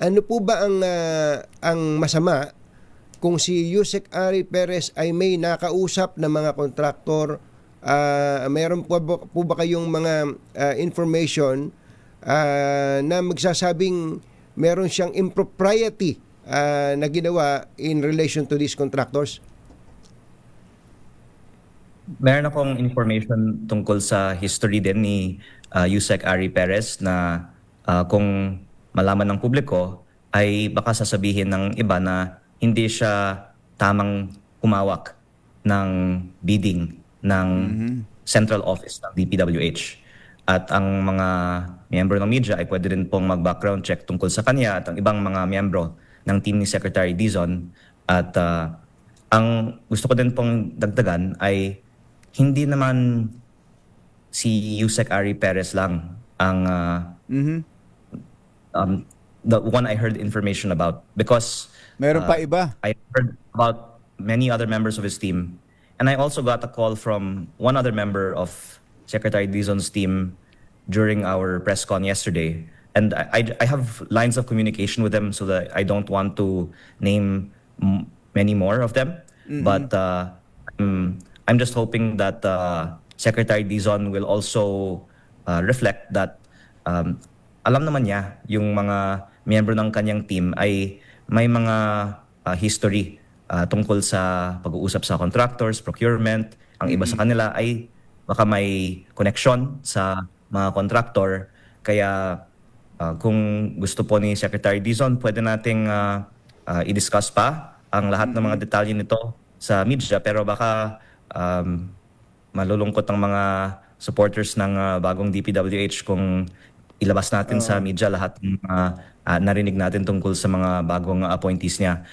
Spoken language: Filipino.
ano po ba ang ah, ang masama kung si Yusek Ari Perez ay may nakausap na mga kontraktor ah mayroon po ba, po ba kayong mga ah, information ah, na magsasabing meron siyang impropriety ah, na ginawa in relation to these contractors? Meron akong information tungkol sa history din ni uh, Yusek Ari Perez na uh, kung malaman ng publiko ay baka sasabihin ng iba na hindi siya tamang humawak ng bidding ng central office ng DPWH. At ang mga miyembro ng media ay pwede rin pong mag-background check tungkol sa kanya at ang ibang mga miyembro ng team ni Secretary Dizon. At uh, ang gusto ko din pong dagdagan ay hindi naman si Yusek Ari Perez lang ang uh, um, the one I heard information about because Meron pa iba. I heard about many other members of his team. And I also got a call from one other member of Secretary Dizon's team during our press con yesterday. And I, I, I have lines of communication with them so that I don't want to name m- many more of them. But uh, I'm, I'm just hoping that uh, Secretary Dizon will also uh, reflect that um, alam naman niya yung mga miyembro ng kanyang team ay may mga uh, history uh, tungkol sa pag-uusap sa contractors, procurement. Ang iba sa kanila ay baka may connection sa mga contractor. Kaya uh, kung gusto po ni Secretary Dizon, pwede nating uh, uh, i-discuss pa ang lahat ng mga detalye nito sa media. Pero baka um, malulungkot ang mga supporters ng uh, bagong DPWH kung ilabas natin sa media lahat ng mga uh, narinig natin tungkol sa mga bagong uh, appointees niya.